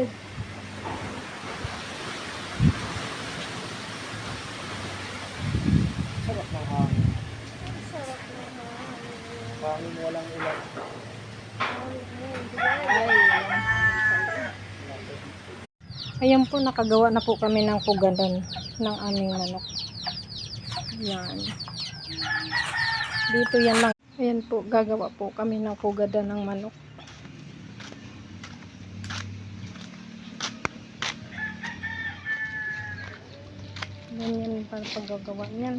Lord. Sarap ng hangin. Sarap ng hangin. Hangin walang ulan. Ayan po, nakagawa na po kami ng pugaran ng aming manok. Yan. Dito yan lang. Ayan po, gagawa po kami ng pugaran ng manok. Ganyan para paggagawa niyan.